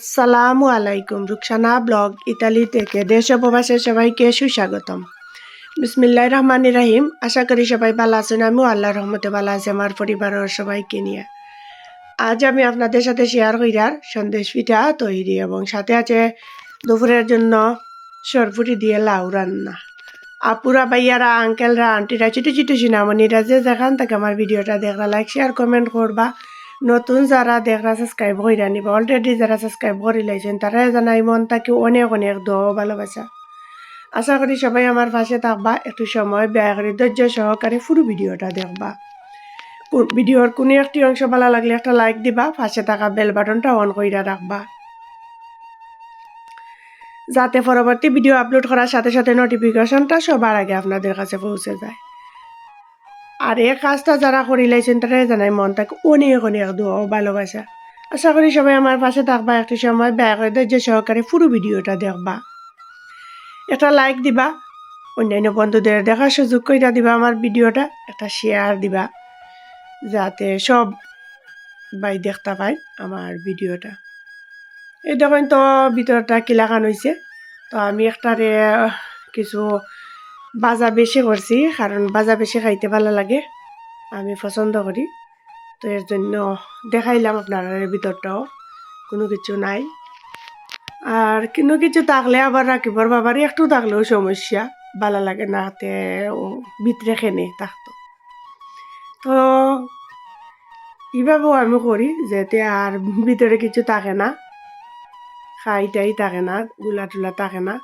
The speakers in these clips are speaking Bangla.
আসসালামু আলাইকুম, রুকসানা ব্লগ, ইতালি থেকে দেশ প্রবাসে সবাইকে সুস্বাগতম। বিসমিল্লাহ রহমান রাহিম, আশা করি সবাই ভালো আছেন। আমিও আল্লাহর রহমতে ভালো আছি, আমার পরিবারের সবাইকে নিয়ে। আজ আমি আপনাদের সাথে শেয়ার কইরার সন্দেশ পিঠা তৈরি এবং সাথে আছে দুপুরের জন্য সরপুরি দিয়ে লাউ রান্না। আপুরা, ভাইয়ারা আঙ্কেলরা আন্টিরা ছোটো ছোটো সিনামণিরা যে যেখান থেকে আমার ভিডিওটা দেখরা লাইক শেয়ার কমেন্ট করবা। নতুন যারা দেখরা সাবস্ক্রাইব কইরা নিবা অলরেডি যারা সাবস্ক্রাইব করে লাইছেন তারা জানাই মন তাকে অনেক অনেক দোয়া ভালোবাসা। আশা করি সবাই আমার পাশে থাকবা, একটু সময় ব্যয় করে ধৈর্য সহকারে পুরো ভিডিওটা দেখবা। ভিডিওর কোনো একটি অংশ ভালো লাগলে একটা লাইক দিবা, পাশে থাকা বেল বাটনটা অন কইরা রাখবা যাতে পরবর্তী ভিডিও আপলোড করার সাথে সাথে নোটিফিকেশনটা সবার আগে আপনাদের কাছে পৌঁছে যায়। আর এই কাজটা যারা করে লাইছেন তারাই জানাই মন, তাকে অনেক অনেক দোয়া ভালোবাসা। আশা করি সবাই আমার পাশে থাকবা, একটু সময় ব্যয় করে ধৈর্য সহকারে পুরো ভিডিওটা দেখবা। একটা লাইক দিবা, অন্যান্য বন্ধুদের দেখার সুযোগ করে দিবা আমার ভিডিওটা, একটা শেয়ার দিবা, যাতে সব বাই দেখতে পায় আমার ভিডিওটা। এই দেখেন তো ভিতরটা কিলাখান হয়েছে তো আমি একটারে কিছু বাজা বেশি করছি, কারণ বাজা বেশি খাইতে ভালো লাগে। আমি পছন্দ করি। তো এর জন্য দেখাইলাম আপনার ভিতরটাও। কোনো কিছু নাই। আর কোনো কিছু থাকলে আবার রাখিবার বাবারই একটু থাকলেও সমস্যা। ভালো লাগে না হাতে ও ভিতরে খেনে থাকতো। তো এইভাবেও আমি করি, যাতে আর ভিতরে কিছু থাকে না। খাইটাই থাকে না, গুলা টুলা থাকে না।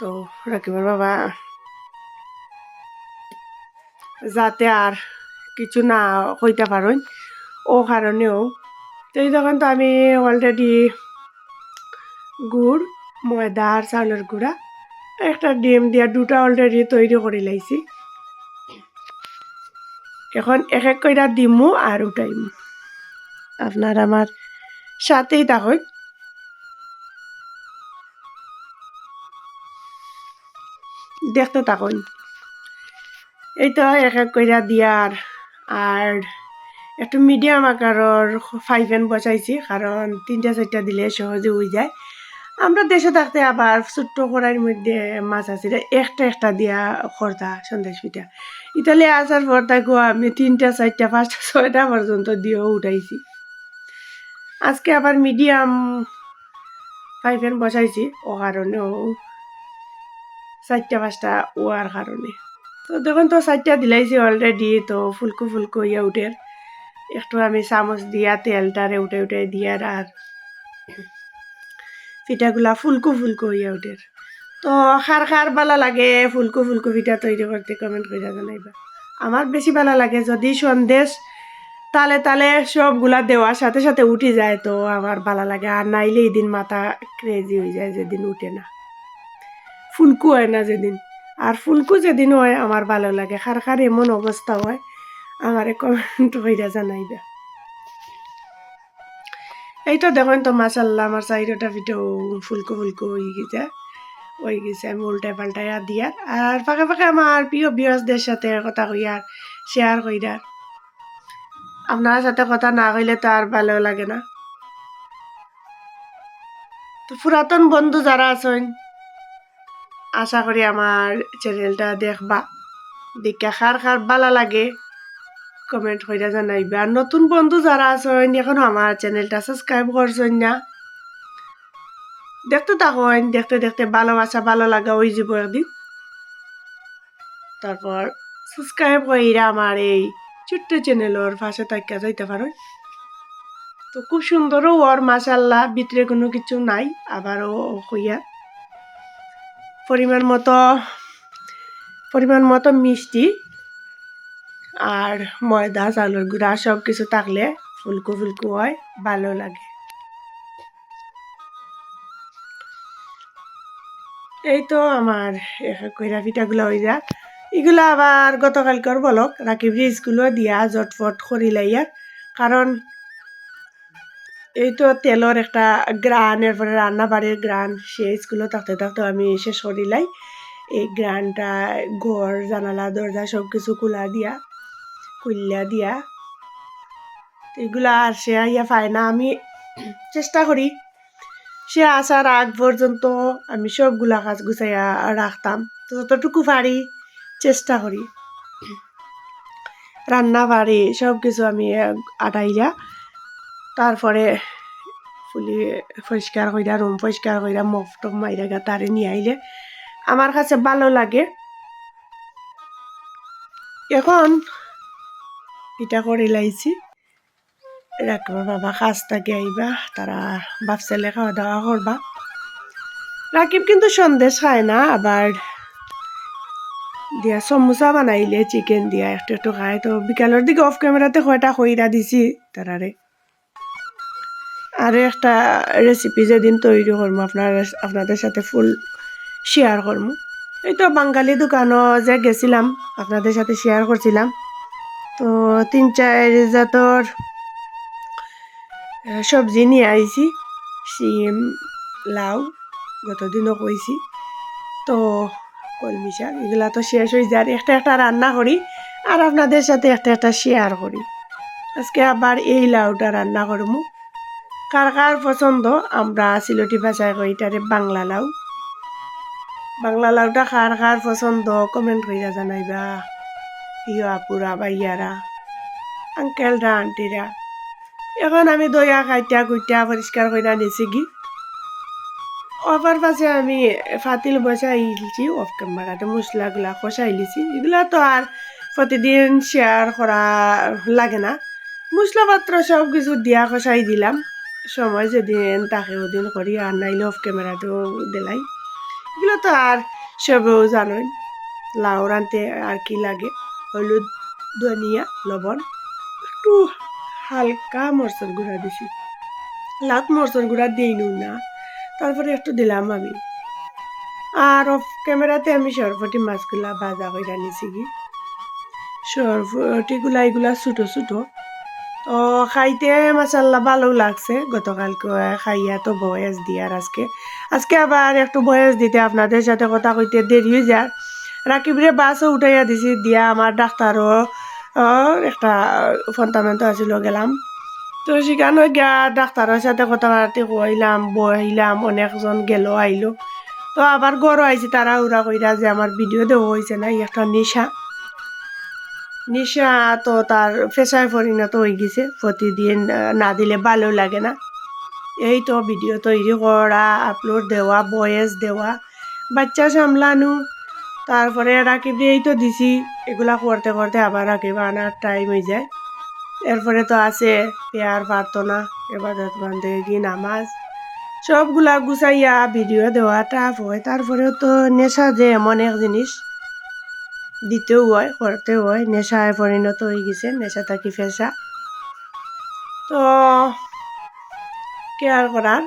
তো রাখিবার বাবা যাতে আর কিছু না হইতে পারেন। ও কারণেও। তো তখন তো আমি অলরেডি গুড়, ময়দা আর চাউলের গুঁড়া, একটা ডিম দিয়া দুটা অলরেডি তৈরি করে লাইছি। এখন এক এক কইরা দিমু আর উঠাইমু। আপনার আমার সাথেই থাকুন। দেখতে থাকুন। এই তো এক এক কইরা দিয়ার আর একটু মিডিয়াম আকারের ফাইভেন বসাইছি, কারণ তিনটা চারটা দিলে সহজে হয়ে যায়। আমরা দেশে থাকতে আবার ছোট্ট কড়াইয়ের মধ্যে মাছ আছে একটা একটা দিয়া খরতা সন্দেশ পিঠা। ইতালি আসার পর তাকে আমি তিনটা, চারটা, পাঁচটা, ছয়টা পর্যন্ত দিয়েও উঠাইছি। আজকে আবার মিডিয়াম ফাইভেন বসাইছি, ও কারণেও চারটা, পাঁচটা ওয়ার কারণে। তো দেখুন, তো চারটা দিলাইছি অলরেডি তো ফুলকু ফুলকো ইয়া উঠে। একটু আমি চামচ দিয়া তেলটারে উঠে উঠে দিয়ার আর পিঠাগুলা ফুলকু ফুলকো ইয়া উঠে। তো খার খার ভালো লাগে, ফুলকু ফুলকু পিঠা তৈরি করতে কমেন্ট করে জানাইবা। আমার বেশি ভালো লাগে যদি সন্দেশ তালে তালে সবগুলা দেওয়ার সাথে সাথে উঠে যায়, তো আমার ভালো লাগে। আর নাইলে এদিন মাথা ক্রেজি হয়ে যায়, যেদিন উঠে না। ফুলকু হয় না যেদিন। আর ফুলকু যেদিন হয়, আমার ভালো লাগে। খার খার এমন অবস্থা হয় আমারে কমেন্ট হইরা জানাইবা। এই তো দেখেন তো মাসাল্লাহ আমার চাইরোটা ভিডিও ফুলকো ফুলকো হয়ে গেছে। হয়ে গেছে, আমি উল্টায় পাল্টায় দিয়ার আর ফাঁকে ফাঁকে আমার প্রিয় বিয়সদের সাথে কথা কইয়ার শেয়ার কইরার আপনার সাথে কথা না কইলে তো আর ভালো লাগে না। তো পুরাতন বন্ধু যারা আছেন আশা করি আমার চ্যানেলটা দেখবা। দেখা খার খার ভালো লাগে কমেন্ট করে জানাইবা। আর নতুন বন্ধু যারা আছেন এখনও আমার চ্যানেলটা সাবস্ক্রাইব করছেন না, দেখতে থাকেন দেখতে দেখতে ভালোবাসা ভালো লাগা ওই যাব একদিন। তারপর সাবস্ক্রাইব কইরা আমার এই ছোট্ট চ্যানেলের পাশে থাকিয়া যাইতে পারো। তো খুব সুন্দরও ওর মাসাল্লাহ ভিতরে কোনো কিছু নাই, আবারও হইয়া পরিমাণ মতো পরিমাণ মতো মিষ্টি আর ময়দা চাউলের গুঁড়া সব কিছু থাকলে ফুলকো ফুলকু হয়, ভালো লাগে। এই তো আমার কইরা পিঠাগুলো হয়ে যা এগুলো আবার গতকালকার বলক রাখি ব্রিজগুলো দিয়া জটফট করি লাইয়ার কারণ এই তো তেলর একটা গ্রান এরপরে রান্না বাড়ির গ্রান সেই স্কুলে থাকতে থাকতে আমি শেষ করিলাই এই গ্রানটা ঘর জানালা দরজা সব কিছু খোলা দিয়া, খুললা দিয়া। এগুলা আর সে ইয়া পায় না আমি চেষ্টা করি সে আসার আগ পর্যন্ত আমি সবগুলা কাজ গুছাইয়া রাখতাম তো যতটুকু পারি চেষ্টা করি রান্না বাড়ি সব কিছু আমি আটাইয়া তারপরে ফুলি পরিষ্কার কইরা, রুম পরিষ্কার কইরা মফ টপ মাইরা গা তারে নিয়ে আইলে। আমার কাছে ভালো লাগে। এখন পিঠা করে লাইছি। রাখবা বাবা, কাজ থাকে আইবা, তারা বাপ ছেলে খাওয়া দাওয়া করবা। রাকিব কিন্তু সন্দেশ খায় না, আবার দিয়া সমোসা বানাইলে চিকেন দিয়া একটু একটু খায়। তো বিকালের দিকে অফ ক্যামেরাতে কয়টা কইরা দিছি তারারে। আর একটা রেসিপি যেদিন তৈরি করব আপনার আপনাদের সাথে ফুল শেয়ার করব এই তো বাঙালি দোকানও যে গেছিলাম, আপনাদের সাথে শেয়ার করছিলাম। তো তিন চার জাতর সবজি নিয়ে আইছি, শিম, লাউ, গতদিনও কইছি। তো কলমি শাক, এগুলা তো শেষ হয়ে যায়। একটা একটা রান্না করি, আর আপনাদের সাথে একটা একটা শেয়ার করি। আজকে আবার এই লাউটা রান্না করব কার কার পছন্দ? আমরা সিলটি ভাষায় কই এটারে বাংলা লাউ বাংলা লাউটা কার কার পছন্দ? কমেন্ট কইরা জানাইবা। ইয়া আপুরা বাইয়ারা আঙ্কেলরা আন্টিরা এখন আমি দইয়া কাইটা কুইটা পরিষ্কার কইরা নিছি কি? অপার পাশে আমি ফাতিল বসাই লিছি অফ ক্যামেরাতে মশলাগুলা কষাই লিছি। এগুলা তো আর প্রতিদিন শেয়ার করা লাগে না। মশলাপত্র সব কিছু দিয়া কষাই দিলাম। সময় যেদিন তাকে ওদিন করি, আর নাইলে অফ ক্যামেরাতেও দিলাই। এগুলো তো আর সবেও জানোই লাউ রানতে আর কি লাগে? হলুদ, ধনিয়া, লবণ, একটু হালকা মরচর গুঁড়া দিছি। লাউত মরচর গুঁড়া দিই না, তারপরে একটু দিলাম আমি। আর অফ ক্যামেরাতে আমি সরফটি মাছগুলা ভাজা করে নিছি কি? সরফটিগুলা এগুলা ছোটো ছোটো। তো খাইতে মাসাল্লাহ ভালো লাগছে। গতকালকে খাইয়া তো বয়স দিয়ার আজকে। আজকে আবার একটু বয়স দিতে আপনাদের সাথে কথা কইতে দেরি যায়। রাকিবরে বাসও উঠাইয়া দিছি, দিয়া আমার ডাক্তারও একটা ফন্টামেন্ট আছিল গেলাম। তো সেখানে গিয়া ডাক্তারের সাথে কথাবার্তা কইলাম, বইলাম, অনেকজন গেল, আইলো। তো আবার গরু আইছি তারা উড়া কইরা যে আমার ভিডিও দেওয়া হয়েছে না একটা নেশা। নেশা তো তার পেশায় পরিণত হয়ে গেছে। প্রতিদিন না দিলে ভালো লাগে না। এই তো ভিডিও তৈরি করা আপলোড দেওয়া বয়েস দেওয়া, বাচ্চা সামলানো। তারপরে রাকিব এই তো দিছি। এগুলা করতে করতে আবার রাকিব আনার টাইম হয়ে যায়। এরপরে তো আছে পেয়ার প্রার্থনা, এবার কি নামাজ। সবগুলা গুছাইয়া ভিডিও দেওয়া টাফ হয়। তারপরেও তো নেশা যে এমন এক জিনিস। দিতেও হয়, করতেও হয়। নেশায় পরিণত হয়ে গেছে, নেশা থাকি ফেসা তো কেয়ার করার?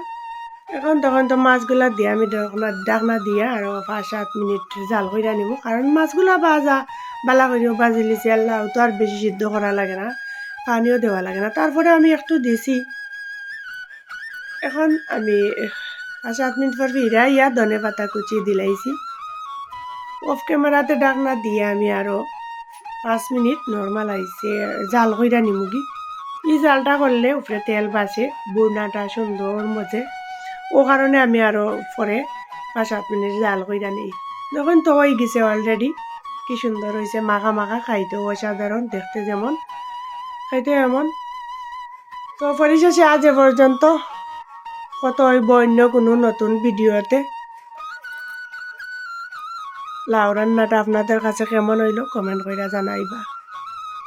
এখন তখন তো মাছগুলা দিয়ে আমি ডাকনা দিয়ে আরও পাঁচ সাত মিনিট জাল করে নিব। কারণ মাছগুলা ভাজা, বালা করেও ভাজি লিছি, আল্লাহ তো আর বেশি সিদ্ধ করা লাগে না, পানিও দেওয়া লাগে না। তারপরে আমি একটু দিছি। এখন আমি পাঁচ সাত মিনিট পর ফিরে ইয়া ধনে পাতা কুচি দিলাইছি। অফ ক্যামেরাতে ডাকনা দিয়ে আমি আরও পাঁচ মিনিট নর্মাল আইছে জাল কইরা নিমুগি এই জালটা করলে উপরে তেল বাঁচে বুড়নাটা সুন্দর মজে। ও কারণে আমি আরও পরে পাঁচ সাত মিনিট জাল কইরা নিই। যখন তো হয়ে গেছে অলরেডি কি সুন্দর হয়েছে মাখা মাখা খাইতেও অসাধারণ, দেখতে যেমন খাইতে এমন। তো পরিশেষে আজ এ পর্যন্ত। কত হইব অন্য কোনো নতুন ভিডিওতে। লাউ রান্নাটা আপনাদের কাছে কেমন হইল কমেন্ট করে জানাইবা।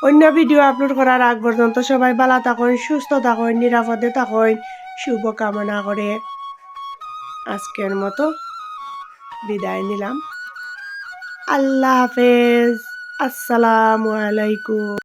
অন্য ভিডিও আপলোড করার আগ পর্যন্ত সবাই ভালো থাকুন, সুস্থ থাকুন, নিরাপদে থাকুন, শুভকামনা করে আজকের মতো বিদায় নিলাম। আল্লাহ হাফেজ। আসসালামু আলাইকুম।